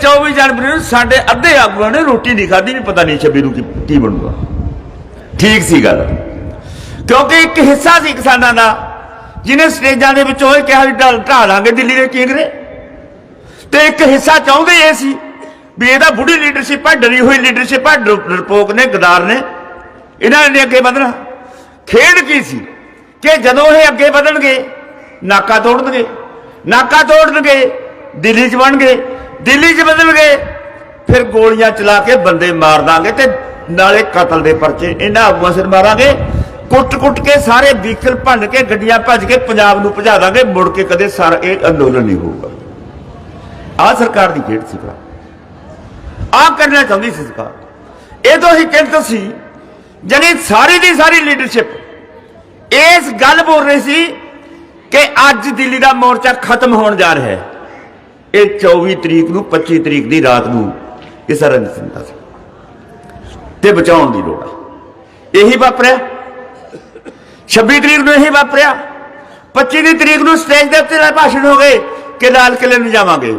24 ਜਨਵਰੀ ਨੂੰ ਸਾਡੇ ਅੱਧੇ ਆਗੂਆਂ ਨੇ ਰੋਟੀ ਨਹੀਂ ਖਾਧੀ, ਵੀ ਪਤਾ ਨਹੀਂ 26 ਨੂੰ ਕੀ ਬਣੂਗਾ। ਠੀਕ ਸੀ ਗੱਲ। ਕਿਉਂਕਿ ਇੱਕ ਹਿੱਸਾ ਸੀ ਕਿਸਾਨਾਂ ਦਾ, ਜਿਹਨੇ ਸਟੇਜਾਂ ਦੇ ਵਿੱਚੋਂ ਇਹ ਕਿਹਾ ਵੀ ਢਾਲ ਲਾਂਗੇ ਦਿੱਲੀ ਦੇ ਕਿੰਗਰੇ। ਤੇ ਇੱਕ ਹਿੱਸਾ ਚਾਹੁੰਦੇ ਇਹ ਸੀ ਵੀ ਇਹਦਾ ਬੁੜੀ ਲੀਡਰਸ਼ਿਪ ਹੈ ਡਰੀ ਹੋਈ ਲੀਡਰਸ਼ਿਪ ਹੈ ਡਰ- ਡਰਪੋਕ ਨੇ, ਗਦਾਰ ਨੇ। ਇਹਨਾਂ ਨੇ ਅੱਗੇ ਵਧਣਾ। ਖੇਡ ਕੀ ਸੀ? ਕਿ ਜਦੋਂ ਇਹ ਅੱਗੇ ਵਧਣਗੇ, ਨਾਕਾ ਤੋੜਨਗੇ। ਨਾਕਾ ਤੋੜਨਗੇ, ਦਿੱਲੀ 'ਚ ਬਣਨਗੇ। ਦਿੱਲੀ 'ਚ ਵਧਣਗੇ ਫਿਰ ਗੋਲੀਆਂ ਚਲਾ ਕੇ ਬੰਦੇ ਮਾਰ ਦਾਂਗੇ ਤੇ ਨਾਲੇ ਕਤਲ ਦੇ ਪਰਚੇ ਇਹਨਾਂ ਆਗੂਆਂ ਸਿਰ ਮਾਰਾਂਗੇ। ਕੁੱਟ-ਕੁੱਟ ਕੇ ਸਾਰੇ ਵਹੀਕਲ ਭੰਨ ਕੇ ਗੱਡੀਆਂ ਭੱਜ ਕੇ ਪੰਜਾਬ ਨੂੰ ਭਜਾ ਦਾਂਗੇ, ਮੁੜ ਕੇ ਕਦੇ ਸਾਰਾ ਇਹ ਅੰਦੋਲਨ ਨਹੀਂ ਹੋਊਗਾ। ਆਹ ਸਰਕਾਰ ਦੀ ਖੇਡ ਸੀ ਭਰਾ। ਆਹ ਕਰਨਾ ਚਾਹੁੰਦੀ ਸੀ ਸਰਕਾਰ। ਇਹ ਤੋਂ ਹੀ ਕਿੰਤ ਸੀ, ਜਣੀ ਸਾਰੀ ਦੀ ਸਾਰੀ ਲੀਡਰਸ਼ਿਪ ਇਸ ਗੱਲ ਬੋਲ ਰਹੀ ਸੀ ਕਿ ਅੱਜ ਦਿੱਲੀ ਦਾ ਮੋਰਚਾ ਖਤਮ ਹੋਣ ਜਾ ਰਿਹਾ ਹੈ। ਇਹ 24 ਤਰੀਕ ਨੂੰ 25 ਤਰੀਕ ਦੀ ਰਾਤ ਨੂੰ ਇਹ ਸਾਰਾ ਨਿਸੰਦਾ ਸੀ। ਤੇ ਬਚਾਉਣ ਦੀ ਲੋੜ ਹੈ ਇਹੀ ਵਾਪਰਿਆ। 26 ਤਰੀਕ ਨੂੰ ਇਹੀ ਵਾਪਰਿਆ। 25 ਦੀ ਤਰੀਕ ਨੂੰ ਸਟੇਜ ਦੇ ਉੱਤੇ ਭਾਸ਼ਣ ਹੋ ਗਏ ਕਿ ਲਾਲ ਕਿਲੇ ਨੂੰ ਜਾਵਾਂਗੇ।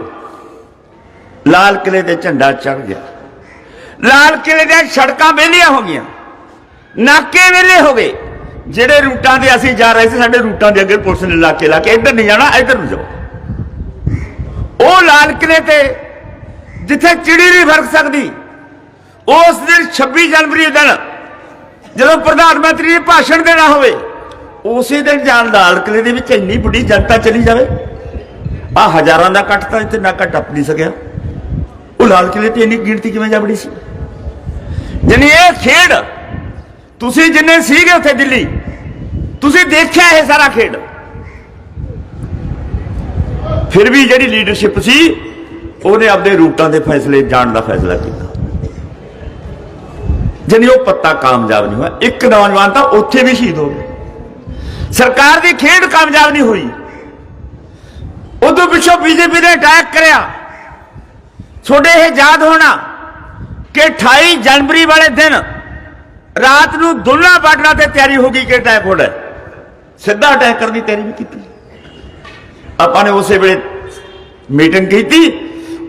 ਲਾਲ ਕਿਲੇ ਤੇ ਝੰਡਾ ਚੜ ਗਿਆ। ਲਾਲ ਕਿਲੇ ਦੀਆਂ ਸੜਕਾਂ ਵਿਹਲੀਆਂ ਹੋ ਗਈਆਂ। ਨਾਕੇ ਵਿਹਲੇ ਹੋ ਗਏ। ਜਿਹੜੇ ਰੂਟਾਂ ਤੇ ਅਸੀਂ ਜਾ ਰਹੇ ਸੀ, ਸਾਡੇ ਰੂਟਾਂ ਦੇ ਅੱਗੇ ਪੁਲਿਸ ਨੇ ਲਾ ਕੇ ਲਾ ਕੇ ਇੱਧਰ ਨਹੀਂ ਜਾਣਾ, ਇੱਧਰ ਨੂੰ ਜਾਓ। ਉਹ ਲਾਲ ਕਿਲੇ ਤੇ ਜਿੱਥੇ ਚਿੜੀ ਨਹੀਂ ਫ਼ਰਕ ਸਕਦੀ, ਉਸ ਦਿਨ 26 ਜਨਵਰੀ ਦਿਨ ਜਦੋਂ ਪ੍ਰਧਾਨ ਮੰਤਰੀ ਨੇ ਭਾਸ਼ਣ ਦੇਣਾ ਹੋਵੇ, ਉਸੇ ਦਿਨ ਜਾਣ ਲਾਲ ਕਿਲੇ ਦੇ ਵਿੱਚ ਇੰਨੀ ਵੱਡੀ ਜਨਤਾ ਚਲੀ ਜਾਵੇ। ਆ ਹਜ਼ਾਰਾਂ ਦਾ ਕੱਟ ਤਾਂ ਇੱਥੇ ਨਾਕਾ ਟੱਪ ਨਹੀਂ ਸਕਿਆ। ਉਹ ਲਾਲ ਕਿਲੇ ਤੇ ਇੰਨੀ ਗਿਣਤੀ ਕਿਵੇਂ ਜਾ ਵੜੀ ਸੀ? ਯਾਨੀ ਇਹ ਖੇਡ ਤੁਸੀਂ ਜਿੰਨੇ ਸੀਗੇ ਉੱਥੇ ਦਿੱਲੀ, ਤੁਸੀਂ ਦੇਖਿਆ ਇਹ ਸਾਰਾ ਖੇਡ। ਫਿਰ ਵੀ ਜਿਹੜੀ ਲੀਡਰਸ਼ਿਪ ਸੀ, ਉਹਨੇ ਆਪਦੇ ਰੂਟਾਂ ਦੇ ਫੈਸਲੇ ਜਾਣ ਦਾ ਫੈਸਲਾ ਕੀਤਾ। ਜਨੀ ਉਹ ਪੱਤਾ ਕਾਮਯਾਬ ਨਹੀਂ ਹੋਇਆ। ਇੱਕ ਨੌਜਵਾਨ ਤਾਂ ਉੱਥੇ ਵੀ ਸ਼ਹੀਦ ਹੋ ਗਿਆ। ਸਰਕਾਰ ਦੀ ਖੇਡ ਕਾਮਯਾਬ ਨਹੀਂ ਹੋਈ। ਉਦੋਂ ਪਿੱਛੋਂ ਬੀਜੇਪੀ ਨੇ ਅਟੈਕ ਕਰਿਆ। ਤੁਹਾਡੇ ਇਹ ਯਾਦ ਹੋਣਾ ਕਿ 28 ਜਨਵਰੀ ਵਾਲੇ ਦਿਨ ਰਾਤ ਨੂੰ ਦੁੱਲਾ ਬਾਟਣਾ ਤੇ ਤਿਆਰੀ ਹੋ ਗਈ ਕਿ ਅਟੈਕ ਹੋਣਾ। ਸਿੱਧਾ ਅਟੈਕ ਕਰਨ ਦੀ ਤਿਆਰੀ ਵੀ ਕੀਤੀ। ਆਪਾਂ ਨੇ ਉਸੇ ਵੇਲੇ ਮੀਟਿੰਗ ਕੀਤੀ।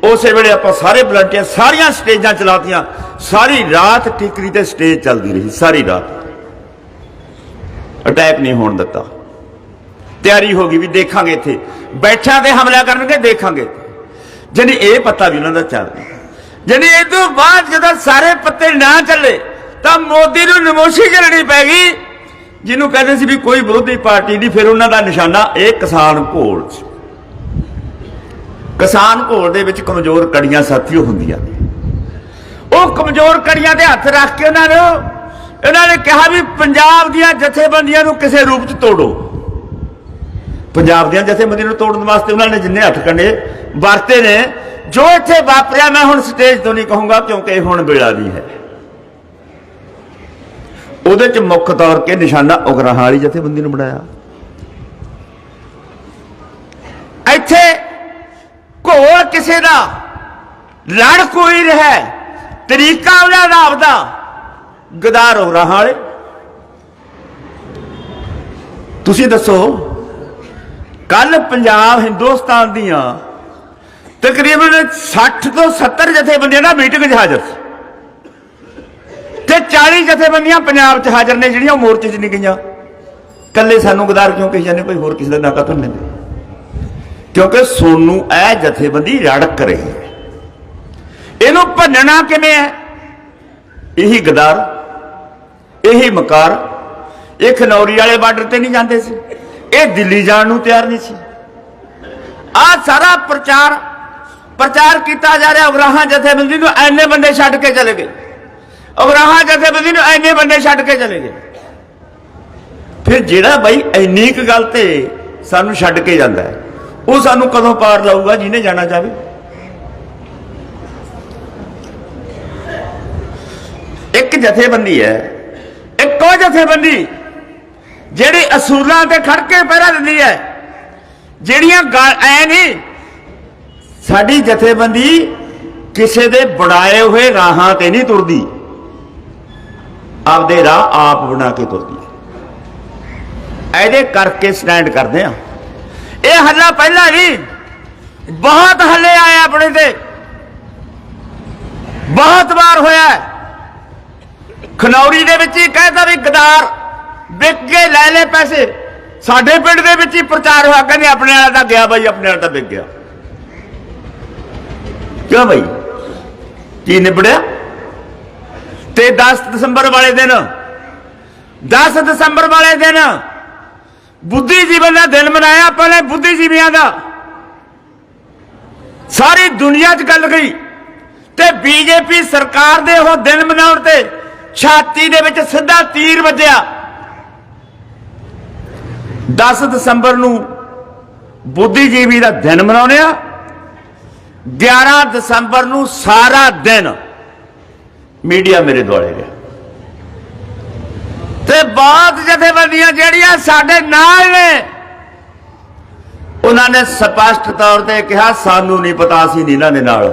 ਉਸੇ ਵੇਲੇ ਆਪਾਂ ਸਾਰੇ ਵਲੰਟੀਅਰ ਸਾਰੀਆਂ ਸਟੇਜਾਂ ਚਲਾਤੀਆਂ। ਸਾਰੀ ਰਾਤ ਟਿਕਰੀ ਤੇ ਸਟੇਜ ਚੱਲਦੀ ਰਹੀ, ਸਾਰੀ ਰਾਤ। ਅਟੈਕ ਨਹੀਂ ਹੋਣ ਦਿੱਤਾ। ਤਿਆਰੀ ਹੋ ਗਈ ਵੀ ਦੇਖਾਂਗੇ ਇੱਥੇ। ਬੈਠਿਆਂ ਤੇ ਹਮਲਾ ਕਰਨਗੇ, ਦੇਖਾਂਗੇ। ਜਾਨੀ ਇਹ ਪੱਤਾ ਵੀ ਉਹਨਾਂ ਦਾ ਚੱਲ ਰਿਹਾ। ਜਾਨੀ ਇਹ ਤੋਂ ਬਾਅਦ ਜਦੋਂ ਸਾਰੇ ਪੱਤੇ ਨਾ ਚੱਲੇ, ਤਾਂ ਮੋਦੀ ਨੂੰ ਨਮੋਸ਼ੀ ਕਰਨੀ ਪੈ ਗਈ। ਜਿਹਨੂੰ ਕਹਿੰਦੇ ਸੀ ਵੀ ਕੋਈ ਵਿਰੋਧੀ ਪਾਰਟੀ ਨਹੀਂ, ਫਿਰ ਉਹਨਾਂ ਦਾ ਨਿਸ਼ਾਨਾ ਇਹ ਕਿਸਾਨ ਘੋਲ ਸੀ। ਕਿਸਾਨ ਘੋਲ ਦੇ ਵਿੱਚ ਕਮਜ਼ੋਰ ਕੜੀਆਂ ਸਾਥੀਓ ਹੁੰਦੀਆਂ ਉਹ ਕਮਜ਼ੋਰ ਕੜੀਆਂ ਦੇ ਹੱਥ ਰੱਖ ਕੇ ਉਹਨਾਂ ਨੂੰ, ਇਹਨਾਂ ਨੇ ਕਿਹਾ ਵੀ ਪੰਜਾਬ ਦੀਆਂ ਜਥੇਬੰਦੀਆਂ ਨੂੰ ਕਿਸੇ ਰੂਪ 'ਚ ਤੋੜੋ। ਪੰਜਾਬ ਦੀਆਂ ਜਥੇਬੰਦੀਆਂ ਨੂੰ ਤੋੜਨ ਵਾਸਤੇ ਉਹਨਾਂ ਨੇ ਜਿੰਨੇ ਹੱਥ ਕੰਡੇ ਵਰਤੇ ਨੇ, ਜੋ ਇੱਥੇ ਵਾਪਰਿਆ, ਮੈਂ ਹੁਣ ਸਟੇਜ ਤੋਂ ਨਹੀਂ ਕਹੂੰਗਾ ਕਿਉਂਕਿ ਹੁਣ ਵੇਲਾ ਨਹੀਂ ਹੈ। ਉਹਦੇ 'ਚ ਮੁੱਖ ਤੌਰ ਤੇ ਨਿਸ਼ਾਨਾ ਉਗਰਾਹਾਂ ਵਾਲੀ ਜਥੇਬੰਦੀ ਨੂੰ ਬਣਾਇਆ। ਇੱਥੇ ਘੋਲ ਕਿਸੇ ਦਾ ਲੜ ਕੋਈ ਰਿਹਾ। ਤਰੀਕਾ ਉਹਦਾ ਦਾ। ਗਦਾਰ ਹੋ ਰਹਾ ਵਾਲੇ। ਤੁਸੀਂ ਦੱਸੋ ਕੱਲ ਪੰਜਾਬ ਹਿੰਦੁਸਤਾਨ ਦੀਆਂ ਤਕਰੀਬਨ 60 ਤੋਂ 70 ਜਥੇਬੰਦੀਆਂ ਦਾ ਮੀਟਿੰਗ 'ਚ ਹਾਜ਼ਰ ਸੀ। ਤੇ 40 ਜਥੇਬੰਦੀਆਂ ਪੰਜਾਬ 'ਚ ਹਾਜ਼ਰ ਨੇ, ਜਿਹੜੀਆਂ ਉਹ ਮੋਰਚੇ 'ਚ ਨਹੀਂ ਗਈਆਂ ਕੱਲੇ ਸਾਨੂੰ ਗਦਾਰ ਕਿਉਂ ਕਹੀ ਜਾਂਦੇ? ਕੋਈ ਹੋਰ ਕਿਸੇ ਦਾ ਨਾਕਾ ਤੋਂ ਲੈਂਦੇ ਕਿਉਂਕਿ ਸੋਨੂੰ ਇਹ ਜਥੇਬੰਦੀ ਰੜਕ ਰਹੀ ਹੈ। ਇਹਨੂੰ ਭੰਨਣਾ ਕਿਵੇਂ ਹੈ? ਇਹੀ ਗਦਾਰ, ਇਹੀ ਮਕਾਰ, ਇਹ ਖਨੌਰੀ ਵਾਲੇ ਬਾਰਡਰ ਤੇ ਨਹੀਂ ਜਾਂਦੇ ਸੀ। ਇਹ ਦਿੱਲੀ ਜਾਣ ਨੂੰ ਤਿਆਰ ਨਹੀਂ ਸੀ। ਆ ਸਾਰਾ ਪ੍ਰਚਾਰ ਪ੍ਰਚਾਰ ਕੀਤਾ ਜਾ ਰਿਹਾ, ਉਗਰਾਹਾਂ ਜਥੇਬੰਦੀ ਨੂੰ ਐਨੇ ਬੰਦੇ ਛੱਡ ਕੇ ਚਲੇ ਗਏ। ਉਗਰਾਹਾਂ ਜਥੇਬੰਦੀ ਨੂੰ ਐਨੇ ਬੰਦੇ ਛੱਡ ਕੇ ਚਲੇ ਗਏ। ਫਿਰ ਜਿਹੜਾ ਬਾਈ ਐਨੀ ਕੁ ਗੱਲ ਤੇ ਸਾਨੂੰ ਛੱਡ ਕੇ ਜਾਂਦਾ ਹੈ, ਉਹ ਸਾਨੂੰ ਕਦੋਂ ਪਾਰ ਲਾਊਗਾ ਜਿਹਨੇ ਜਾਣਾ ਚਾਹਵੇ ਇੱਕ ਜਥੇਬੰਦੀ ਹੈ, ਇੱਕੋ ਜਥੇਬੰਦੀ ਜਿਹੜੀ ਅਸੂਲਾਂ ਤੇ ਖੜ ਕੇ ਪਹਿਰਾ ਦਿੰਦੀ ਹੈ। ਜਿਹੜੀਆਂ ਗੱਲ ਐ ਨਹੀਂ, ਸਾਡੀ ਜਥੇਬੰਦੀ ਕਿਸੇ ਦੇ ਬਣਾਏ ਹੋਏ ਰਾਹਾਂ ਤੇ ਨਹੀਂ ਤੁਰਦੀ। ਆਪਦੇ ਰਾਹ ਆਪ ਬਣਾ ਕੇ ਤੁਰਦੀ ਹੈ। ਇਹਦੇ ਕਰਕੇ ਸਟੈਂਡ ਕਰਦੇ ਆ ਇਹ ਹੱਲਾ ਪਹਿਲਾਂ ਵੀ ਬਹੁਤ ਹੱਲੇ ਆਏ ਆਪਣੇ ਤੇ। ਬਹੁਤ ਵਾਰ ਹੋਇਆ ਖਨੌਰੀ ਦੇ ਵਿੱਚ ਹੀ ਕਹਿੰਦਾ ਵੀ ਗਦਾਰ ਵਿਕ ਕੇ ਲੈ ਲੈ ਪੈਸੇ। ਸਾਡੇ ਪਿੰਡ ਦੇ ਵਿੱਚ ਹੀ ਪ੍ਰਚਾਰ ਹੋਇਆ, ਕਹਿੰਦੇ ਆਪਣੇ ਵਾਲਾ ਤਾਂ ਗਿਆ ਬਾਈ, ਆਪਣੇ ਵਾਲਾ ਤਾਂ ਵਿਕ ਗਿਆ। ਕਿਉਂ ਬਾਈ? ਕੀ ਨਿਬੜਿਆ? ਤੇ 10 ਦਸੰਬਰ ਵਾਲੇ ਦਿਨ 10 ਦਸੰਬਰ ਵਾਲੇ ਦਿਨ ਬੁੱਧੀਜੀਵਨ ਦਾ ਦਿਨ ਮਨਾਇਆ ਆਪਾਂ ਨੇ, ਬੁੱਧੀਜੀਵੀਆਂ ਦਾ। ਸਾਰੀ ਦੁਨੀਆ 'ਚ ਗੱਲ ਗਈ ਤੇ ਬੀਜੇਪੀ ਸਰਕਾਰ ਦੇ ਉਹ ਦਿਨ ਮਨਾਉਣ ਤੇ ਛਾਤੀ ਦੇ ਵਿੱਚ ਸਿੱਧਾ ਤੀਰ ਵੱਜਿਆ। 10 ਦਸੰਬਰ ਨੂੰ ਬੁੱਧੀਜੀਵੀ ਦਾ ਦਿਨ ਮਨਾਉਂਦੇ ਆ। 11 ਦਸੰਬਰ ਨੂੰ ਸਾਰਾ ਦਿਨ ਮੀਡੀਆ ਮੇਰੇ ਦੁਆਲੇ ਗਿਆ। ਤੇ ਬਹੁਤ ਜਥੇਬੰਦੀਆਂ ਜਿਹੜੀਆਂ ਸਾਡੇ ਨਾਲ ਨੇ, ਉਹਨਾਂ ਨੇ ਸਪਸ਼ਟ ਤੌਰ ਤੇ ਕਿਹਾ, ਸਾਨੂੰ ਨਹੀਂ ਪਤਾ, ਅਸੀਂ ਨਹੀਂ ਇਹਨਾਂ ਦੇ ਨਾਲ।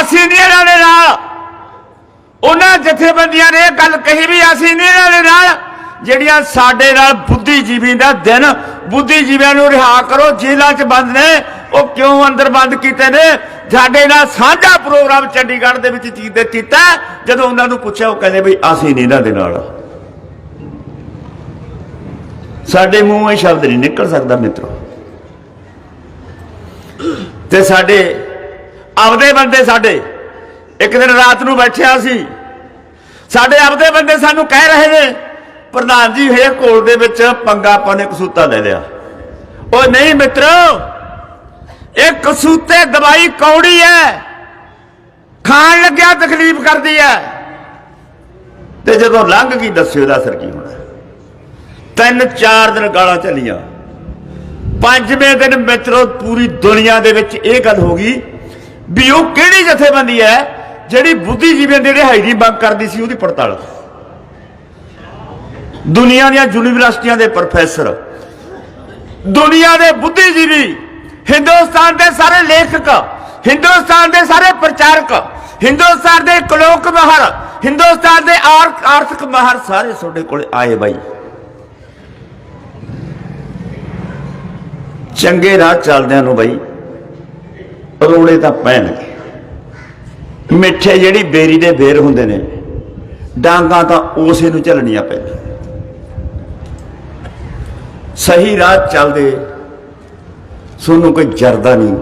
ਅਸੀਂ ਨਹੀਂ ਇਹਨਾਂ ਦੇ ਨਾਲ। ਉਹਨਾਂ ਜਥੇਬੰਦੀਆਂ ਨੇ ਇਹ ਗੱਲ ਕਹੀ ਵੀ ਅਸੀਂ ਨਹੀਂ ਇਹਨਾਂ ਦੇ ਨਾਲ। ਜਿਹੜੀਆਂ ਸਾਡੇ ਨਾਲ ਬੁੱਧੀਜੀਵੀ ਦਾ ਦਿਨ, ਬੁੱਧੀਜੀਵੀਆਂ ਨੂੰ ਰਿਹਾ ਕਰੋ, ਜੇਲ੍ਹਾਂ 'ਚ ਬੰਦ ਨੇ, ਉਹ ਕਿਉਂ ਅੰਦਰ ਬੰਦ ਕੀਤੇ ਨੇ? ਸਾਡੇ ਨਾਲ ਸਾਂਝਾ ਪ੍ਰੋਗਰਾਮ ਚੰਡੀਗੜ੍ਹ ਦੇ ਵਿੱਚ ਚੀਤੇ ਕੀਤਾ ਜਦੋਂ ਉਹਨਾਂ ਨੂੰ ਪੁੱਛਿਆ, ਉਹ ਕਹਿੰਦੇ ਬਈ ਅਸੀਂ ਨਹੀਂ ਇਹਨਾਂ ਦੇ ਨਾਲ। ਸਾਡੇ ਮੂੰਹੋਂ ਇਹ ਸ਼ਬਦ ਨਹੀਂ ਨਿਕਲ ਸਕਦਾ, ਮਿੱਤਰੋ। ਤੇ ਸਾਡੇ ਆਪਦੇ ਬੰਦੇ ਸਾਡੇ, ਇੱਕ ਦਿਨ ਰਾਤ ਨੂੰ ਬੈਠਿਆ ਸੀ। ਸਾਡੇ ਆਪਦੇ ਬੰਦੇ ਸਾਨੂੰ ਕਹਿ ਰਹੇ ਨੇ, ਪ੍ਰਧਾਨ ਜੀ ਹੇਰ ਕੋਲ ਦੇ ਵਿੱਚ ਪੰਗਾ ਆਪਾਂ ਕਸੂਤਾ ਲੈ ਲਿਆ। ਉਹ ਨਹੀਂ, ਮਿੱਤਰੋ ਇਹ ਕਸੂਤੇ ਦਵਾਈ ਕੌੜੀ ਹੈ ਖਾਣ ਲੱਗਿਆ ਤਕਲੀਫ ਕਰਦੀ ਹੈ ਤੇ ਜਦੋਂ ਲੰਘ ਗਈ, ਦੱਸਿਓ ਦਾ ਅਸਰ ਕੀ ਹੋਣਾ। ਤਿੰਨ ਚਾਰ ਦਿਨ ਗਾਲਾਂ ਚੱਲੀਆਂ। ਪੰਜਵੇਂ ਦਿਨ ਮਿੱਤਰੋ, ਪੂਰੀ ਦੁਨੀਆ ਦੇ ਵਿੱਚ ਇਹ ਗੱਲ ਹੋ ਗਈ ਵੀ ਉਹ ਕਿਹੜੀ ਜਥੇਬੰਦੀ ਹੈ ਜਿਹੜੀ ਬੁੱਧੀਜੀਵੀਆਂ ਦੇ ਰਿਹਾਈ ਦੀ ਮੰਗ ਕਰਦੀ ਸੀ, ਉਹਦੀ ਪੜਤਾਲ। ਦੁਨੀਆ ਦੀਆਂ ਯੂਨੀਵਰਸਿਟੀਆਂ ਦੇ ਪ੍ਰੋਫੈਸਰ। ਦੁਨੀਆ ਦੇ ਬੁੱਧੀਜੀਵੀ ਹਿੰਦੁਸਤਾਨ ਦੇ ਸਾਰੇ ਲੇਖਕ, ਹਿੰਦੁਸਤਾਨ ਦੇ ਸਾਰੇ ਪ੍ਰਚਾਰਕ, ਹਿੰਦੁਸਤਾਨ ਦੇ ਕਲੋਕ ਮਹਰ, ਹਿੰਦੁਸਤਾਨ ਦੇ ਆਰਥਿਕ ਮਹਰ ਸਾਰੇ ਤੁਹਾਡੇ ਕੋਲ ਆਏ ਬਾਈ। ਚੰਗੇ ਰਾਹ ਚੱਲਦਿਆਂ ਨੂੰ ਬਾਈ, ਰੋੜੇ ਤਾਂ ਪੈਣਗੇ। ਮਿੱਠੇ ਜਿਹੜੀ ਬੇਰੀ ਦੇ ਬੇਰ ਹੁੰਦੇ ਨੇ, ਡਾਂਗਾ ਤਾਂ ਉਸੇ ਨੂੰ ਝੱਲਣੀਆਂ ਪੈਂਦੀਆਂ। ਸਹੀ ਰਾਹ ਚੱਲਦੇ ਸੋਨੂੰ ਕੋਈ ਜਰਦਾ ਨਹੀਂ।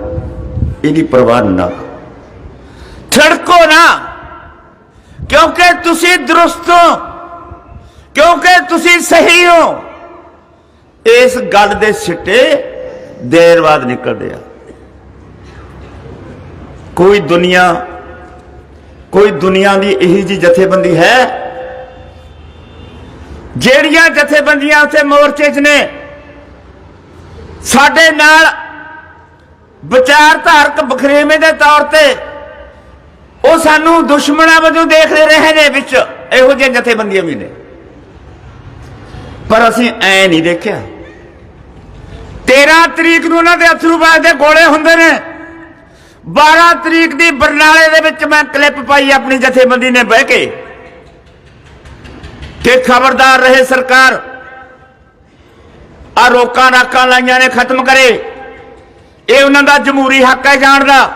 ਇਹਦੀ ਪਰਵਾਹ ਨਾ ਥੜਕੋ ਨਾ। ਕਿਉਂਕਿ ਤੁਸੀਂ ਦਰੁਸਤ ਹੋ। ਕਿਉਂਕਿ ਤੁਸੀਂ ਸਹੀ ਹੋ। ਇਸ ਗੱਲ ਦੇ ਸਿੱਟੇ ਦੇਰ ਬਾਅਦ ਨਿਕਲਦੇ ਆ। ਕੋਈ ਦੁਨੀਆ ਕੋਈ ਦੁਨੀਆ ਦੀ ਇਹੀ ਜੀ ਜਥੇਬੰਦੀ ਹੈ, ਜਿਹੜੀਆਂ ਜਥੇਬੰਦੀਆਂ ਉੱਥੇ ਮੋਰਚੇ 'ਚ ਨੇ, ਸਾਡੇ ਨਾਲ ਵਿਚਾਰਧਾਰਕ ਬਖਰੇਵੇਂ ਦੇ ਤੌਰ ਤੇ ਉਹ ਸਾਨੂੰ ਦੁਸ਼ਮਣਾਂ ਵਜੋਂ ਦੇਖਦੇ ਰਹੇ ਨੇ ਵਿੱਚ। ਇਹੋ ਜਿਹੇ ਜਥੇਬੰਦੀਆਂ ਵੀ ਨੇ। ਪਰ ਅਸੀਂ ਐ ਨਹੀਂ ਦੇਖਿਆ। 13 ਤਰੀਕ ਨੂੰ ਉਹਨਾਂ ਦੇ ਅਥਰੂ ਬਾਜ ਦੇ ਗੋਲੇ ਹੁੰਦੇ ਨੇ। 12 ਤਰੀਕ ਦੀ ਬਰਨਾਲੇ ਦੇ ਵਿੱਚ ਮੈਂ ਕਲਿੱਪ ਪਾਈ ਆਪਣੀ ਜਥੇਬੰਦੀ ਨੇ ਬਹਿ ਕੇ। ਕਿ ਖਬਰਦਾਰ ਰਹੇ ਸਰਕਾਰ। ਆ ਰੋਕਾਂ ਰਾਕਾਂ ਲਾਈਆਂ ਨੇ, ਖਤਮ ਕਰੇ। ਇਹ ਉਹਨਾਂ ਦਾ ਜਮਹੂਰੀ ਹੱਕ ਹੈ ਜਾਣ ਦਾ।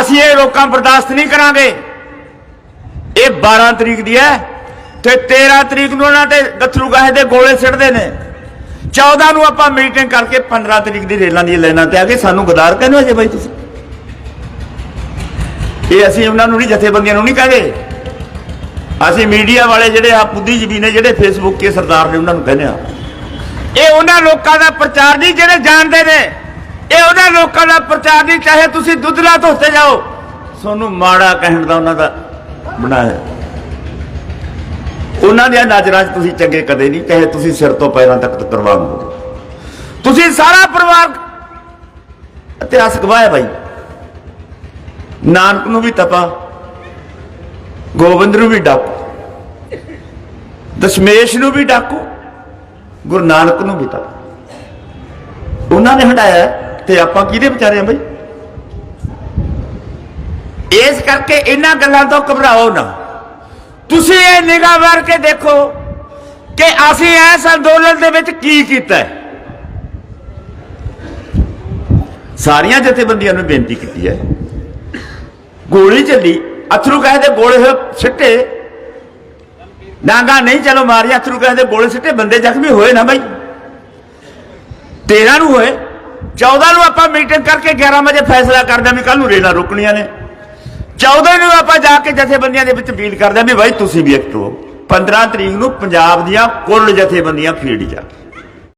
ਅਸੀਂ ਇਹ ਲੋਕਾਂ ਬਰਦਾਸ਼ਤ ਨਹੀਂ ਕਰਾਂਗੇ। ਇਹ 12 ਤਰੀਕ ਦੀ ਹੈ ਤੇ 13 ਤਰੀਕ ਨੂੰ ਉਹਨਾਂ ਤੇ ਗੱਥਰੂ ਗਾਹੇ ਦੇ ਗੋਲੇ ਸਿੱਟਦੇ ਨੇ। 14 ਨੂੰ ਆਪਾਂ ਮੀਟਿੰਗ ਕਰਕੇ 15 ਤਰੀਕ ਦੀ ਰੇਲਾਂ ਦੀ ਲਾਈਨਾਂ ਤੇ ਆ ਕੇ ਸਾਨੂੰ ਗਦਾਰ ਕਹਿੰਦੇ ਹੋ ਜੇ ਬਾਈ ਤੁਸੀਂ? ਇਹ ਅਸੀਂ ਉਹਨਾਂ ਨੂੰ ਨਹੀਂ, ਜਥੇਬੰਦੀਆਂ ਨੂੰ ਨਹੀਂ ਕਹਦੇ ਅਸੀਂ ਮੀਡੀਆ ਵਾਲੇ ਜਿਹੜੇ ਆ ਬੁੱਧੀਜੀਵੀ ਨੇ ਜਿਹੜੇ ਫੇਸਬੁੱਕ ਕੇ ਸਰਦਾਰ ਨੇ ਉਹਨਾਂ ਨੂੰ ਕਹਿੰਦੇ ਆ। ਇਹ ਉਹਨਾਂ ਲੋਕਾਂ ਦਾ ਪ੍ਰਚਾਰ ਨਹੀਂ, ਜਿਹੜੇ ਜਾਣਦੇ ਨੇ। ਇਹ ਉਹਨਾਂ ਲੋਕਾਂ ਦਾ ਪ੍ਰਚਾਰ ਨਹੀਂ, ਚਾਹੇ ਤੁਸੀਂ ਦੁੱਧਲਾ ਧੋਤੇ ਜਾਓ। ਤੁਹਾਨੂੰ ਮਾੜਾ ਕਹਿਣ ਦਾ ਉਹਨਾਂ ਦਾ ਬਣਾਇਆ ਉਹਨਾਂ ਦੀਆਂ ਨਜ਼ਰਾਂ 'ਚ ਤੁਸੀਂ ਚੰਗੇ ਕਦੇ ਨਹੀਂ, ਚਾਹੇ ਤੁਸੀਂ ਸਿਰ ਤੋਂ ਪੈਰਾਂ ਤੱਕ ਕੁਰਬਾਨ ਹੋ ਤੁਸੀਂ ਸਾਰਾ ਪਰਿਵਾਰ ਇਤਿਹਾਸ ਗਵਾਇਆ ਬਾਈ। ਨਾਨਕ ਨੂੰ ਵੀ ਤਪਾ, ਗੋਬਿੰਦ ਨੂੰ ਵੀ ਡਾਕੂ, ਦਸ਼ਮੇਸ਼ ਨੂੰ ਵੀ ਡਾਕੂ, ਗੁਰੂ ਨਾਨਕ ਨੂੰ ਵੀ ਤਪਾ। ਉਹਨਾਂ ਨੇ ਹਟਾਇਆ ਤੇ ਆਪਾਂ ਕਿਹਦੇ ਵਿਚਾਰੇ ਆ ਬਈ? ਇਸ ਕਰਕੇ ਇਹਨਾਂ ਗੱਲਾਂ ਤੋਂ ਘਬਰਾਓ ਨਾ। ਤੁਸੀਂ ਇਹ ਨਿਗਾਹ ਮਾਰ ਕੇ ਦੇਖੋ ਕਿ ਅਸੀਂ ਇਸ ਅੰਦੋਲਨ ਦੇ ਵਿੱਚ ਕੀ ਕੀਤਾ। ਸਾਰੀਆਂ ਜਥੇਬੰਦੀਆਂ ਨੂੰ ਬੇਨਤੀ ਕੀਤੀ ਹੈ। ਗੋਲੀ ਚੱਲੀ, ਅਥਰੂ ਕਹੇ ਦੇ ਗੋਲੇ ਹੋਏ ਸਿੱਟੇ। ਡਾਂਗਾ ਨਹੀਂ, ਚਲੋ ਮਾਰੀ ਅਥਰੂ ਕਹੇ ਦੇ ਗੋਲੇ ਸਿੱਟੇ, ਬੰਦੇ ਜ਼ਖਮੀ ਹੋਏ ਨਾ ਬਾਈ। 13 ਨੂੰ ਹੋਏ। 14 ਨੂੰ ਆਪਾਂ ਮੀਟਿੰਗ ਕਰਕੇ 11 ਵਜੇ ਫੈਸਲਾ ਕਰਦੇ ਹਾਂ ਵੀ ਕੱਲ ਨੂੰ ਰੇਲਾਂ ਰੁਕਣੀਆਂ ਨੇ। 14 ਨੂੰ ਆਪਾਂ ਜਾ ਕੇ ਜਥੇਬੰਦੀਆਂ ਦੇ ਵਿੱਚ ਅਪੀਲ ਕਰਦੇ ਹਾਂ ਵੀ ਬਾਈ ਤੁਸੀਂ ਵੀ ਐਕਟ ਹੋ। 15 ਤਰੀਕ ਨੂੰ ਪੰਜਾਬ ਦੀਆਂ ਕੁੱਲ ਜਥੇਬੰਦੀਆਂ ਫੀਲਡ ਜਾ